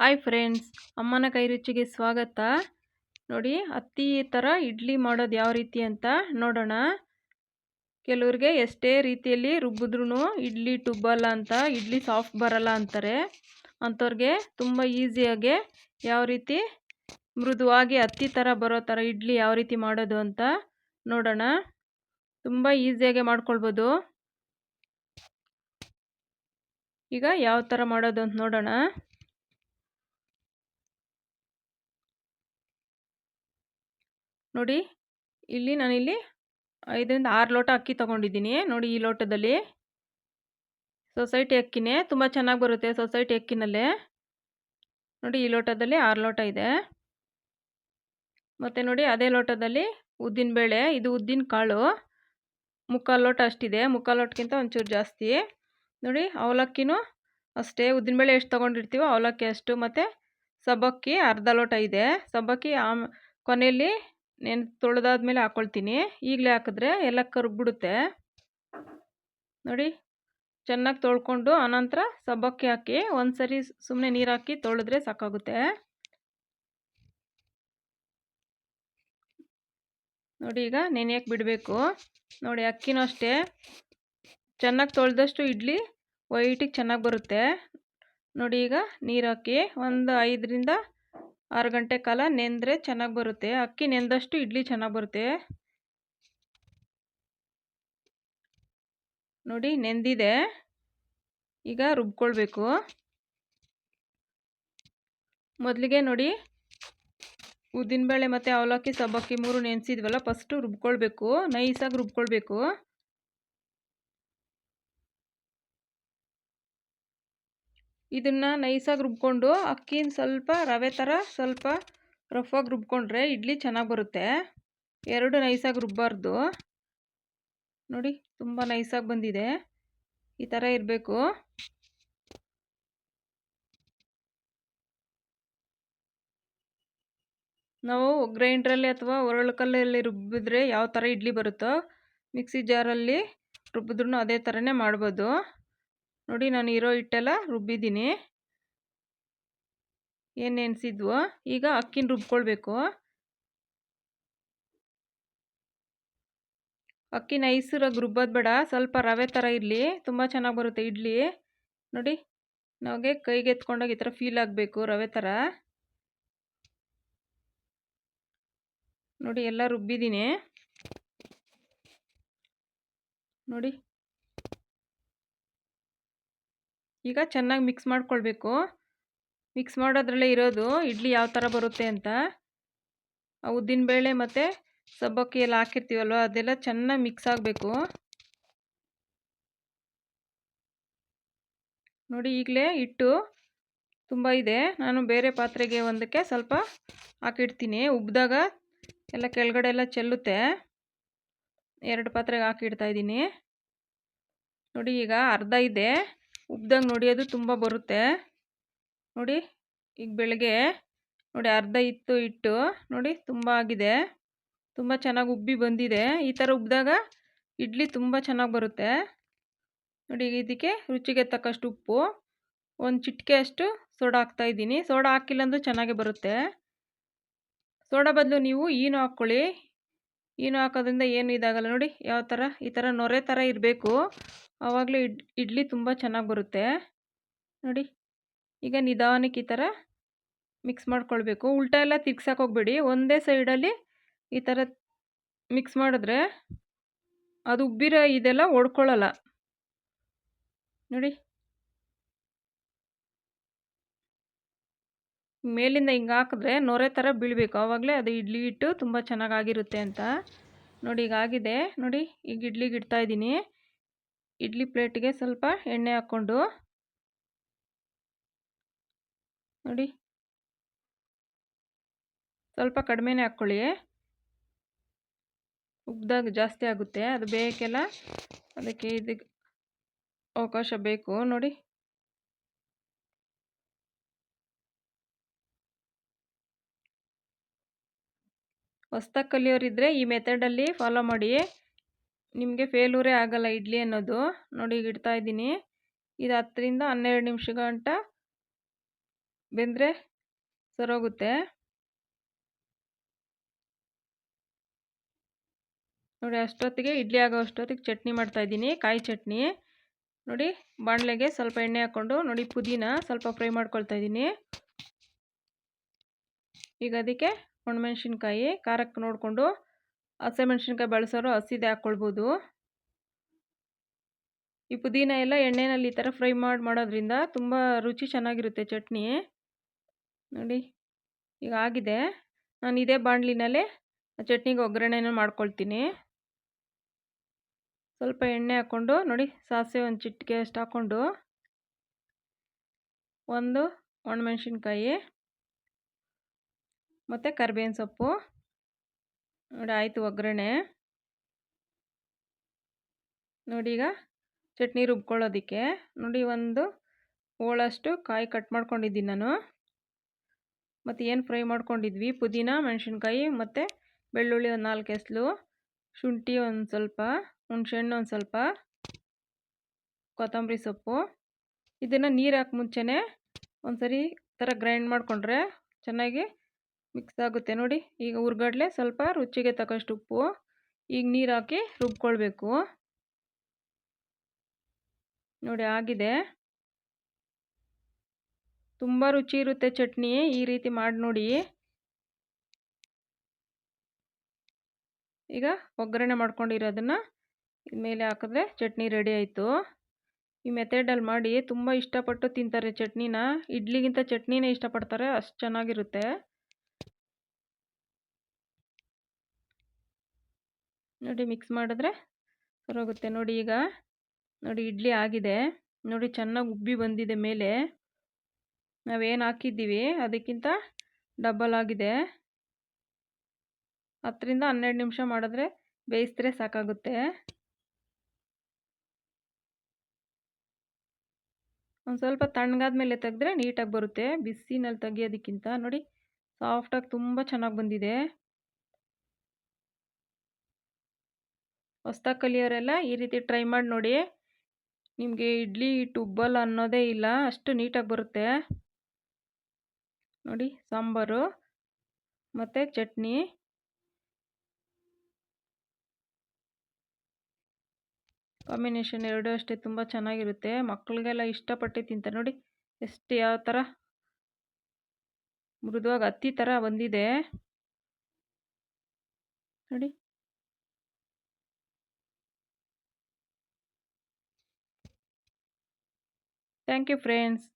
Hi friends, ಅಮ್ಮನ ಕೈ ರುಚಿಗೆ ಸ್ವಾಗತ. ನೋಡಿ, ಅತ್ತಿ ಥರ ಇಡ್ಲಿ ಮಾಡೋದು ಯಾವ ರೀತಿ ಅಂತ ನೋಡೋಣ. ಕೆಲವ್ರಿಗೆ ಎಷ್ಟೇ ರೀತಿಯಲ್ಲಿ ರುಬ್ಬಿದ್ರೂ ಇಡ್ಲಿ ಟುಬ್ಬಲ್ಲ ಅಂತ, ಇಡ್ಲಿ ಸಾಫ್ಟ್ ಬರಲ್ಲ ಅಂತಾರೆ. ಅಂಥವ್ರಿಗೆ ತುಂಬ ಈಸಿಯಾಗೆ ಯಾವ ರೀತಿ ಮೃದುವಾಗಿ ಹತ್ತಿ ಥರ ಬರೋ ಥರ ಇಡ್ಲಿ ಯಾವ ರೀತಿ ಮಾಡೋದು ಅಂತ ನೋಡೋಣ. ತುಂಬ ಈಸಿಯಾಗೆ ಮಾಡ್ಕೊಳ್ಬೋದು. ಈಗ ಯಾವ ಥರ ಮಾಡೋದು ಅಂತ ನೋಡೋಣ. ನೋಡಿ, ಇಲ್ಲಿ ನಾನಿಲ್ಲಿ ಐದರಿಂದ ಆರು ಲೋಟ ಅಕ್ಕಿ ತೊಗೊಂಡಿದ್ದೀನಿ. ನೋಡಿ, ಈ ಲೋಟದಲ್ಲಿ ಸೊಸೈಟಿ ಅಕ್ಕಿನೇ ತುಂಬ ಚೆನ್ನಾಗಿ ಬರುತ್ತೆ ಸೊಸೈಟಿ ಅಕ್ಕಿನಲ್ಲೇ. ನೋಡಿ, ಈ ಲೋಟದಲ್ಲಿ ಆರು ಲೋಟ ಇದೆ. ಮತ್ತು ನೋಡಿ, ಅದೇ ಲೋಟದಲ್ಲಿ ಉದ್ದಿನಬೇಳೆ ಇದು ಉದ್ದಿನ ಕಾಳು. ಮುಕ್ಕಾಲು ಲೋಟ ಅಷ್ಟಿದೆ. ಮುಕ್ಕಾಲು ಲೋಟಕ್ಕಿಂತ ಒಂಚೂರು ಜಾಸ್ತಿ. ನೋಡಿ, ಅವಲಕ್ಕಿನೂ ಅಷ್ಟೇ. ಉದ್ದಿನಬೇಳೆ ಎಷ್ಟು ತೊಗೊಂಡಿರ್ತೀವೋ ಅವಲಕ್ಕಿ ಅಷ್ಟು. ಮತ್ತು ಸಬ್ಬಕ್ಕಿ ಅರ್ಧ ಲೋಟ ಇದೆ. ಸಬ್ಬಕ್ಕಿ ಆಮ್ ಕೊನೆಯಲ್ಲಿ ನೆನೆ ತೊಳೆದಾದ್ಮೇಲೆ ಹಾಕ್ಕೊಳ್ತೀನಿ ಈಗಲೇ ಹಾಕಿದ್ರೆ ಎಲ್ಲ ಕರ್ಬಿಡುತ್ತೆ ನೋಡಿ, ಚೆನ್ನಾಗಿ ತೊಳ್ಕೊಂಡು ಆನಂತರ ಸಬ್ಬಕ್ಕಿ ಹಾಕಿ ಒಂದು ಸರಿ ಸುಮ್ಮನೆ ನೀರು ಹಾಕಿ ತೊಳೆದ್ರೆ ಸಾಕಾಗುತ್ತೆ. ನೋಡಿ ಈಗ ನೆನೆಯಕ್ಕೆ ಬಿಡಬೇಕು? ನೋಡಿ, ಅಕ್ಕಿನೂ ಅಷ್ಟೇ. ಚೆನ್ನಾಗಿ ತೊಳೆದಷ್ಟು ಇಡ್ಲಿ ವೈಟಿಗೆ ಚೆನ್ನಾಗಿ ಬರುತ್ತೆ. ನೋಡಿ ಈಗ ನೀರು ಹಾಕಿ ಒಂದು ಐದರಿಂದ ಆರು ಗಂಟೆ ಕಾಲ ನೆಂದರೆ ಚೆನ್ನಾಗಿ ಬರುತ್ತೆ. ಅಕ್ಕಿ ನೆಂದಷ್ಟು ಇಡ್ಲಿ ಚೆನ್ನಾಗಿ ಬರುತ್ತೆ. ನೋಡಿ ನೆಂದಿದೆ. ಈಗ ರುಬ್ಕೊಳ್ಬೇಕು. ಮೊದಲಿಗೆ ನೋಡಿ ಉದ್ದಿನಬೇಳೆ ಮತ್ತು ಅವಲಕ್ಕಿ, ಸಬ್ಬಕ್ಕಿ ಮೂರು ನೆನೆಸಿದ್ವಲ್ಲ, ಫಸ್ಟು ರುಬ್ಕೊಳ್ಬೇಕು. ನೈಸಾಗಿ ರುಬ್ಕೊಳ್ಬೇಕು. ಇದನ್ನು ನೈಸಾಗಿ ರುಬ್ಕೊಂಡು ಅಕ್ಕಿನ ಸ್ವಲ್ಪ ರವೆ ಥರ ಸ್ವಲ್ಪ ರಫಾಗಿ ರುಬ್ಕೊಂಡ್ರೆ ಇಡ್ಲಿ ಚೆನ್ನಾಗಿ ಬರುತ್ತೆ. ಎರಡು ನೈಸಾಗಿ ರುಬ್ಬಾರ್ದು. ನೋಡಿ ತುಂಬ ನೈಸಾಗಿ ಬಂದಿದೆ. ಈ ಥರ ಇರಬೇಕು. ನಾವು ಗ್ರೈಂಡ್ರಲ್ಲಿ ಅಥವಾ ಒರಳುಕಲ್ಲಲ್ಲಿ ರುಬ್ಬಿದ್ರೆ ಯಾವ ಥರ ಇಡ್ಲಿ ಬರುತ್ತೋ ಮಿಕ್ಸಿ ಜಾರಲ್ಲಿ ರುಬ್ಬಿದ್ರೂ ಅದೇ ಥರನೇ ಮಾಡ್ಬೋದು. ನೋಡಿ ನಾನು ಇರೋ ಹಿಟ್ಟೆಲ್ಲ ರುಬ್ಬಿದ್ದೀನಿ. ಏನು ನೆನೆಸಿದ್ವು? ಈಗ ಅಕ್ಕಿನ ರುಬ್ಕೊಳ್ಬೇಕು. ಅಕ್ಕಿ ನೈಸರಾಗಿ ರುಬ್ಬೋದು ಬೇಡ. ಸ್ವಲ್ಪ ರವೆ ಥರ ಇರಲಿ. ತುಂಬ ಚೆನ್ನಾಗಿ ಬರುತ್ತೆ ಇಡ್ಲಿ. ನೋಡಿ ನಮಗೆ ಕೈಗೆ ಎತ್ಕೊಂಡಾಗ ಈ ಥರ ಫೀಲ್ ಆಗಬೇಕು ರವೆ ಥರ ನೋಡಿ, ಎಲ್ಲ ರುಬ್ಬಿದ್ದೀನಿ. ನೋಡಿ. ಈಗ ಚೆನ್ನಾಗಿ ಮಿಕ್ಸ್ ಮಾಡ್ಕೊಳ್ಬೇಕು. ಮಿಕ್ಸ್ ಮಾಡೋದ್ರಲ್ಲೇ ಇರೋದು ಇಡ್ಲಿ ಯಾವ ಥರ ಬರುತ್ತೆ ಅಂತ. ಉದ್ದಿನಬೇಳೆ ಮತ್ತು ಸಬ್ಬಕ್ಕಿ ಎಲ್ಲ ಹಾಕಿರ್ತೀವಲ್ವ ಅದೆಲ್ಲ ಚೆನ್ನಾಗಿ ಮಿಕ್ಸ್ ಆಗಬೇಕು. ನೋಡಿ ಈಗಲೇ ಹಿಟ್ಟು ತುಂಬ ಇದೆ. ನಾನು ಬೇರೆ ಪಾತ್ರೆಗೆ ಒಂದಕ್ಕೆ ಸ್ವಲ್ಪ ಹಾಕಿಡ್ತೀನಿ. ಉಬ್ಬಿದಾಗ ಎಲ್ಲ ಕೆಳಗಡೆ ಎಲ್ಲ ಚೆಲ್ಲುತ್ತೆ. ಎರಡು ಪಾತ್ರೆಗೆ ಹಾಕಿಡ್ತಾ ಇದ್ದೀನಿ. ನೋಡಿ ಈಗ ಅರ್ಧ ಇದೆ. ಉಬ್ದಂಗೆ ನೋಡಿ ಅದು ತುಂಬ ಬರುತ್ತೆ. ನೋಡಿ, ಈಗ ಬೆಳಗ್ಗೆ ನೋಡಿ ಅರ್ಧ ಇತ್ತು ಇಟ್ಟು ನೋಡಿ ತುಂಬ ಆಗಿದೆ. ತುಂಬ ಚೆನ್ನಾಗಿ ಉಬ್ಬಿ ಬಂದಿದೆ. ಈ ಥರ ಉಬ್ಬಿದಾಗ ಇಡ್ಲಿ ತುಂಬ ಚೆನ್ನಾಗಿ ಬರುತ್ತೆ. ನೋಡಿ, ಇದಕ್ಕೆ ರುಚಿಗೆ ತಕ್ಕಷ್ಟು ಉಪ್ಪು, ಒಂದು ಚಿಟಿಕೆ ಅಷ್ಟು ಸೋಡಾ ಹಾಕ್ತಾಯಿದ್ದೀನಿ ಸೋಡಾ ಹಾಕಿಲ್ಲ ಅಂದರೂ ಚೆನ್ನಾಗೇ ಬರುತ್ತೆ. ಸೋಡಾ ಬದಲು ನೀವು ಏನು ಹಾಕ್ಕೊಳ್ಳಿ. ಈನು ಹಾಕೋದ್ರಿಂದ ಏನು ಇದಾಗಲ್ಲ. ನೋಡಿ, ಯಾವ ಥರ? ಈ ಥರ ನೊರೆ ಥರ ಇರಬೇಕು. ಆವಾಗಲೇ ಇಡ್, ಇಡ್ಲಿ ತುಂಬ ಚೆನ್ನಾಗಿ ಬರುತ್ತೆ. ನೋಡಿ, ಈಗ ನಿಧಾನಕ್ಕೆ ಈ ಥರ ಮಿಕ್ಸ್ ಮಾಡ್ಕೊಳ್ಬೇಕು. ಉಲ್ಟಾ ಎಲ್ಲ ತಿರ್ಗ್ಸಕ್ಕೆ ಹೋಗ್ಬೇಡಿ. ಒಂದೇ ಸೈಡಲ್ಲಿ ಈ ಥರ ಮಿಕ್ಸ್ ಮಾಡಿದ್ರೆ ಅದು ಉಬ್ಬಿರೋ ಇದೆಲ್ಲ ಒಡ್ಕೊಳ್ಳಲ್ಲ. ನೋಡಿ ಮೇಲಿಂದ ಹಿಂಗೆ ಹಾಕಿದ್ರೆ ನೊರೆ ಥರ ಬೀಳಬೇಕು. ಆವಾಗಲೇ ಅದು ಇಡ್ಲಿ ಹಿಟ್ಟು ತುಂಬ ಚೆನ್ನಾಗಾಗಿರುತ್ತೆ ಅಂತ. ನೋಡಿ ಈಗ ಆಗಿದೆ. ನೋಡಿ ಈಗ ಇಡ್ಲಿಗೆ ಇಡ್ತಾ ಇದ್ದೀನಿ. ಇಡ್ಲಿ ಪ್ಲೇಟಿಗೆ ಸ್ವಲ್ಪ ಎಣ್ಣೆ ಹಾಕ್ಕೊಂಡು. ನೋಡಿ. ಸ್ವಲ್ಪ ಕಡಿಮೆನೇ ಹಾಕ್ಕೊಳ್ಳಿ. ಉಬ್ದಾಗ ಜಾಸ್ತಿ ಆಗುತ್ತೆ. ಅದು ಬೇಕೆಲ್ಲ ಅದಕ್ಕೆ ಇದಕ್ಕೆ ಅವಕಾಶ ಬೇಕು. ನೋಡಿ. ಹೊಸ್ದಾಗಿ ಕಲಿಯೋರಿದ್ದರೆ ಈ ಮೆಥಡಲ್ಲಿ ಫಾಲೋ ಮಾಡಿ ನಿಮಗೆ ಫೇಲೂರೇ ಆಗಲ್ಲ ಇಡ್ಲಿ ಅನ್ನೋದು. ನೋಡಿ ಈಗ ಇಡ್ತಾ ಇದ್ದೀನಿ. ಇದು ಹತ್ತರಿಂದ ಹನ್ನೆರಡು ನಿಮಿಷ ಗಂಟ ಬೆಂದರೆ ಸರೋಗುತ್ತೆ. ನೋಡಿ ಅಷ್ಟೊತ್ತಿಗೆ ಇಡ್ಲಿ ಆಗೋ ಅಷ್ಟೊತ್ತಿಗೆ ಚಟ್ನಿ ಮಾಡ್ತಾಯಿದ್ದೀನಿ ಕಾಯಿ ಚಟ್ನಿ. ನೋಡಿ ಬಾಣಲೆಗೆ ಸ್ವಲ್ಪ ಎಣ್ಣೆ ಹಾಕ್ಕೊಂಡು ನೋಡಿ ಪುದೀನ ಸ್ವಲ್ಪ ಫ್ರೈ ಮಾಡ್ಕೊಳ್ತಾ ಇದ್ದೀನಿ. ಈಗ ಅದಕ್ಕೆ ಒಣಮೆಣ್ಸಿನ್ಕಾಯಿ ಖಾರಕ್ಕೆ ನೋಡಿಕೊಂಡು ಹಸಿಮೆಣ್ಸಿನ್ಕಾಯಿ ಬಳಸೋರು ಹಸಿದೆ ಹಾಕ್ಕೊಳ್ಬೋದು ಈ ಪುದೀನ ಎಲ್ಲ ಎಣ್ಣೆಯಲ್ಲಿ ಈ ಥರ ಫ್ರೈ ಮಾಡಿ, ಮಾಡೋದ್ರಿಂದ ತುಂಬ ರುಚಿ ಚೆನ್ನಾಗಿರುತ್ತೆ ಚಟ್ನಿ. ನೋಡಿ, ಈಗ ಆಗಿದೆ. ನಾನು ಇದೇ ಬಾಣಲಿನಲ್ಲೇ ಚಟ್ನಿಗೆ ಒಗ್ಗರಣೆನ ಮಾಡ್ಕೊಳ್ತೀನಿ. ಸ್ವಲ್ಪ ಎಣ್ಣೆ ಹಾಕ್ಕೊಂಡು ನೋಡಿ, ಸಾಸಿವೆ ಒಂದು ಚಿಟಿಕೆ ಅಷ್ಟು ಹಾಕ್ಕೊಂಡು ಒಂದು ಒಣಮೆಣ್ಸಿನ್ಕಾಯಿ ಮತ್ತು ಕರ್ಬೇವಿನ ಸೊಪ್ಪು. ನೋಡಿ, ಆಯಿತು ಒಗ್ಗರಣೆ. ನೋಡಿ ಈಗ ಚಟ್ನಿ ರುಬ್ಕೊಳ್ಳೋದಕ್ಕೆ. ನೋಡಿ, ಒಂದು ಹೋಳಷ್ಟು ಕಾಯಿ ಕಟ್ ಮಾಡ್ಕೊಂಡಿದ್ದೀನಿ ನಾನು. ಮತ್ತು ಏನು ಫ್ರೈ ಮಾಡ್ಕೊಂಡಿದ್ವಿ? ಪುದೀನ, ಮೆಣಸಿನ್ಕಾಯಿ ಮತ್ತು ಬೆಳ್ಳುಳ್ಳಿ ಒಂದು ನಾಲ್ಕು ಎಸ್ಲು ಶುಂಠಿ ಒಂದು ಸ್ವಲ್ಪ, ಹುಣ್ಸೆಹಣ್ಣು ಒಂದು ಸ್ವಲ್ಪ, ಕೊತ್ತಂಬರಿ ಸೊಪ್ಪು. ಇದನ್ನು ನೀರು ಹಾಕಿ ಮುಂಚೆನೇ ಒಂದು ಸರಿ ಥರ ಗ್ರೈಂಡ್ ಮಾಡಿಕೊಂಡ್ರೆ ಚೆನ್ನಾಗಿ ಮಿಕ್ಸ್ ಆಗುತ್ತೆ ನೋಡಿ. ಈಗ ಹುರ್ಗಡ್ಲೆ ಸ್ವಲ್ಪ ರುಚಿಗೆ ತಕ್ಕಷ್ಟು ಉಪ್ಪು, ಈಗ ನೀರು ಹಾಕಿ ರುಬ್ಕೊಳ್ಬೇಕು. ನೋಡಿ ಆಗಿದೆ. ತುಂಬ ರುಚಿ ಇರುತ್ತೆ ಚಟ್ನಿ, ಈ ರೀತಿ ಮಾಡಿ ನೋಡಿ. ಈಗ ಒಗ್ಗರಣೆ ಮಾಡ್ಕೊಂಡಿರೋದನ್ನು ಮೇಲೆ ಹಾಕಿದ್ರೆ ಚಟ್ನಿ ರೆಡಿ ಆಯಿತು. ಈ ಮೆಥಡಲ್ಲಿ ಮಾಡಿ ತುಂಬ ಇಷ್ಟಪಟ್ಟು ತಿಂತಾರೆ ಚಟ್ನಿನ. ಇಡ್ಲಿಗಿಂತ ಚಟ್ನಿನೇ ಇಷ್ಟಪಡ್ತಾರೆ, ಅಷ್ಟು ಚೆನ್ನಾಗಿರುತ್ತೆ. ನೋಡಿ ಮಿಕ್ಸ್ ಮಾಡಿದ್ರೆ ಸರೋಗುತ್ತೆ. ನೋಡಿ ಈಗ, ನೋಡಿ ಇಡ್ಲಿ ಆಗಿದೆ. ನೋಡಿ ಚೆನ್ನಾಗಿ ಉಬ್ಬಿ ಬಂದಿದೆ ಮೇಲೆ. ನಾವೇನು ಹಾಕಿದ್ದೀವಿ? ಅದಕ್ಕಿಂತ ಡಬಲ್ ಆಗಿದೆ. ಹತ್ತರಿಂದ ಹನ್ನೆರಡು ನಿಮಿಷ ಮಾಡಿದ್ರೆ ಬೇಯಿಸಿದ್ರೆ ಸಾಕಾಗುತ್ತೆ. ಒಂದು ಸ್ವಲ್ಪ ತಣ್ಣಗಾದ ಮೇಲೆ ತೆಗೆದ್ರೆ ನೀಟಾಗಿ ಬರುತ್ತೆ. ಬಿಸಿನಲ್ಲಿ ತೆಗಿಯೋದಕ್ಕಿಂತ ನೋಡಿ ಸಾಫ್ಟಾಗಿ ತುಂಬ ಚೆನ್ನಾಗಿ ಬಂದಿದೆ. ಹೊಸ್ದಾಗಿ ಕಲಿಯೋರೆಲ್ಲ ಈ ರೀತಿ ಟ್ರೈ ಮಾಡಿ ನೋಡಿ. ನಿಮಗೆ ಇಡ್ಲಿ ಹಿಟ್ಟು ಉಬ್ಬಲ್ಲ ಅನ್ನೋದೇ ಇಲ್ಲ, ಅಷ್ಟು ನೀಟಾಗಿ ಬರುತ್ತೆ. ನೋಡಿ, ಸಾಂಬಾರು ಮತ್ತು ಚಟ್ನಿ. ಕಾಂಬಿನೇಷನ್ ಎರಡೂ ಅಷ್ಟೇ ತುಂಬ ಚೆನ್ನಾಗಿರುತ್ತೆ. ಮಕ್ಕಳಿಗೆಲ್ಲ ಇಷ್ಟಪಟ್ಟು ತಿಂತಾರೆ. ನೋಡಿ, ಎಷ್ಟು ಯಾವ ಥರ ಮೃದುವಾಗಿ ಹತ್ತಿ ಥರ ಬಂದಿದೆ. ನೋಡಿ. Thank you, friends.